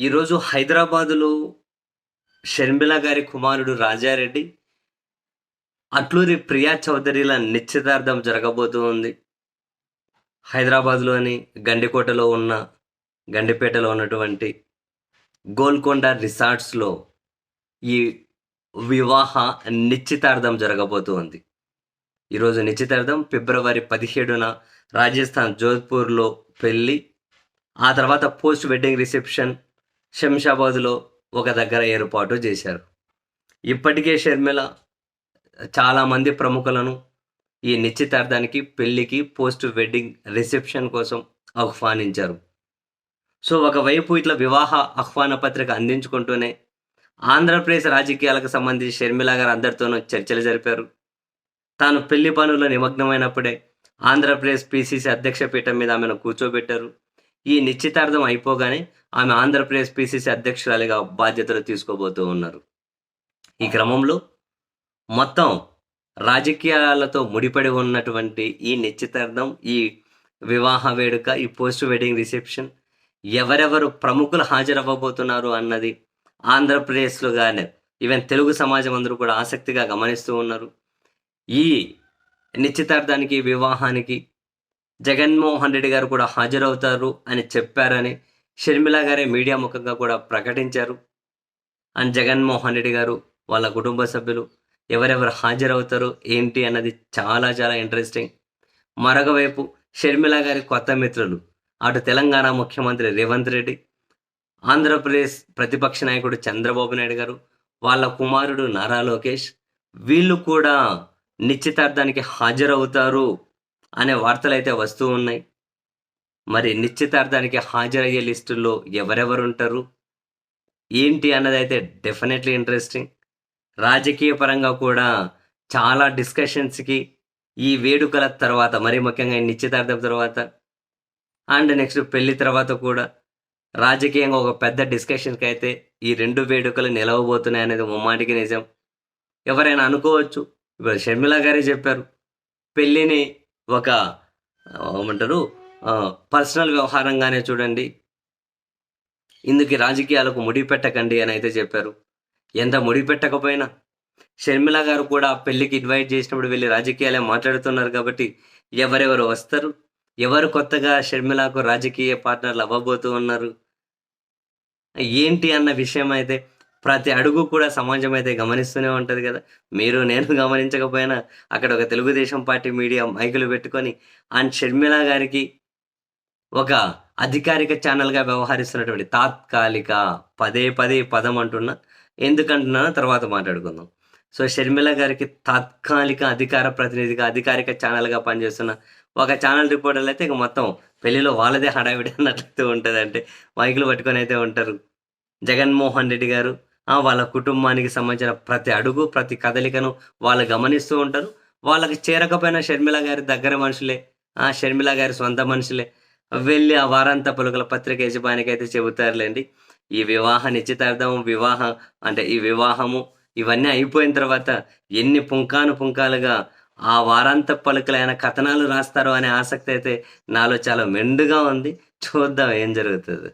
ఈరోజు హైదరాబాదులో షర్మిల గారి కుమారుడు రాజారెడ్డి అట్లూరి ప్రియా చౌదరిల నిశ్చితార్థం జరగబోతూ ఉంది హైదరాబాద్లోని గండికోటలో ఉన్న గండిపేటలో ఉన్నటువంటి గోల్కొండ రిసార్ట్స్లో ఈ వివాహ నిశ్చితార్థం జరగబోతూ ఉంది ఈరోజు నిశ్చితార్థం ఫిబ్రవరి పదిహేడున రాజస్థాన్ జోధ్పూర్లో పెళ్ళి ఆ తర్వాత పోస్ట్ వెడ్డింగ్ రిసెప్షన్ శంషాబాద్లో ఒక దగ్గర ఏర్పాటు చేశారు. ఇప్పటికే షర్మిల చాలామంది ప్రముఖులను ఈ నిశ్చితార్థానికి పెళ్ళికి పోస్ట్ వెడ్డింగ్ రిసెప్షన్ కోసం ఆహ్వానించారు. సో ఒకవైపు ఇట్లా వివాహ ఆహ్వాన పత్రిక అందించుకుంటూనే ఆంధ్రప్రదేశ్ రాజకీయాలకు సంబంధించి షర్మిల గారు అందరితోనూ చర్చలు జరిపారు. తాను పెళ్ళి పనుల్లో నిమగ్నమైనప్పుడే ఆంధ్రప్రదేశ్ పిసిసి అధ్యక్ష పీఠం మీద ఆమెను కూర్చోబెట్టారు. ఈ నిశ్చితార్థం అయిపోగానే ఆమె ఆంధ్రప్రదేశ్ పిసిసి అధ్యక్షురాలిగా బాధ్యతలు తీసుకోబోతూ ఉన్నారు. ఈ క్రమంలో మొత్తం రాజకీయాలతో ముడిపడి ఉన్నటువంటి ఈ నిశ్చితార్థం ఈ వివాహ వేడుక ఈ పోస్ట్ వెడ్డింగ్ రిసెప్షన్ ఎవరెవరు ప్రముఖులు హాజరవ్వబోతున్నారు అన్నది ఆంధ్రప్రదేశ్లో కానీ ఈవెన్ తెలుగు సమాజం అందరూ కూడా ఆసక్తిగా గమనిస్తూ ఉన్నారు. ఈ నిశ్చితార్థానికి వివాహానికి జగన్మోహన్ రెడ్డి గారు కూడా హాజరవుతారు అని చెప్పారని షర్మిల గారే మీడియా ముఖంగా కూడా ప్రకటించారు. అండ్ జగన్మోహన్ రెడ్డి గారు వాళ్ళ కుటుంబ సభ్యులు ఎవరెవరు హాజరవుతారు ఏంటి అన్నది చాలా చాలా ఇంట్రెస్టింగ్ మరొక వైపు షర్మిల గారి కొత్త మిత్రులు అటు తెలంగాణ ముఖ్యమంత్రి రేవంత్ రెడ్డి ఆంధ్రప్రదేశ్ ప్రతిపక్ష నాయకుడు చంద్రబాబు నాయుడు గారు వాళ్ళ కుమారుడు నారా లోకేష్ వీళ్ళు కూడా నిశ్చితార్థానికి హాజరవుతారు. అనే వార్తలు అయితే వస్తూ ఉన్నాయి. మరి నిశ్చితార్థానికి హాజరయ్యే లిస్టుల్లో ఎవరెవరు ఉంటారు ఏంటి అన్నది అయితే డెఫినెట్లీ ఇంట్రెస్టింగ్ రాజకీయ పరంగా కూడా చాలా డిస్కషన్స్కి ఈ వేడుకల తర్వాత మరీ ముఖ్యంగా నిశ్చితార్థం తర్వాత అండ్ నెక్స్ట్ పెళ్ళి తర్వాత కూడా రాజకీయంగా ఒక పెద్ద డిస్కషన్కి అయితే ఈ రెండు వేడుకలు నిలవబోతున్నాయి అనేది ముమ్మాటికి నిజం. ఎవరైనా అనుకోవచ్చు. ఇప్పుడు షర్మిల గారే చెప్పారు. పెళ్ళిని ఒక ఏమంటారు పర్సనల్ వ్యవహారంగానే చూడండి. ఇందుకు రాజకీయాలకు ముడి పెట్టకండి అని అయితే చెప్పారు. ఎంత ముడి పెట్టకపోయినా? షర్మిల గారు కూడా పెళ్ళికి ఇన్వైట్ చేసినప్పుడు వెళ్ళి రాజకీయాలే మాట్లాడుతున్నారు కాబట్టి ఎవరెవరు వస్తారు? ఎవరు కొత్తగా షర్మిలకు రాజకీయ పార్ట్నర్లు అవ్వబోతూ ఉన్నారు? ఏంటి అన్న విషయం అయితే ప్రతి అడుగు కూడా సమాజం అయితే గమనిస్తూనే ఉంటుంది కదా. మీరు నేను గమనించకపోయినా అక్కడ ఒక తెలుగుదేశం పార్టీ మీడియా మైకులు పెట్టుకొని అండ్ షర్మిల గారికి ఒక అధికారిక ఛానల్గా వ్యవహరిస్తున్నటువంటి తాత్కాలిక పదే పదే పదం అంటున్నా. ఎందుకంటున్నానో తర్వాత మాట్లాడుకుందాం. సో షర్మిల గారికి తాత్కాలిక అధికార ప్రతినిధిగా అధికారిక ఛానల్గా పనిచేస్తున్న ఒక ఛానల్ రిపోర్టర్లు అయితే ఇక మొత్తం పెళ్ళిలో వాళ్ళదే హడావిడి అన్నట్లయితే ఉంటుంది అంటే మైకులు పట్టుకొని అయితే ఉంటారు జగన్మోహన్ రెడ్డి గారు. వాళ్ళ కుటుంబానికి సంబంధించిన ప్రతి అడుగు ప్రతి కదలికను వాళ్ళు గమనిస్తూ ఉంటారు. వాళ్ళకి చేరకపోయిన షర్మిల గారి దగ్గర మనుషులే ఆ షర్మిల గారి సొంత మనుషులే. వెళ్ళి ఆ వారాంత పలుకల పత్రిక యజమానికి అయితే చెబుతారులేండి. ఈ వివాహ నిశ్చితార్థం వివాహం అంటే ఈ వివాహము ఇవన్నీ అయిపోయిన తర్వాత ఎన్ని పుంకాను పుంకాలుగా ఆ వారాంత పలుకలైన కథనాలు రాస్తారో అనే ఆసక్తి అయితే నాలో చాలా మెండుగా ఉంది. చూద్దాం ఏం జరుగుతుంది.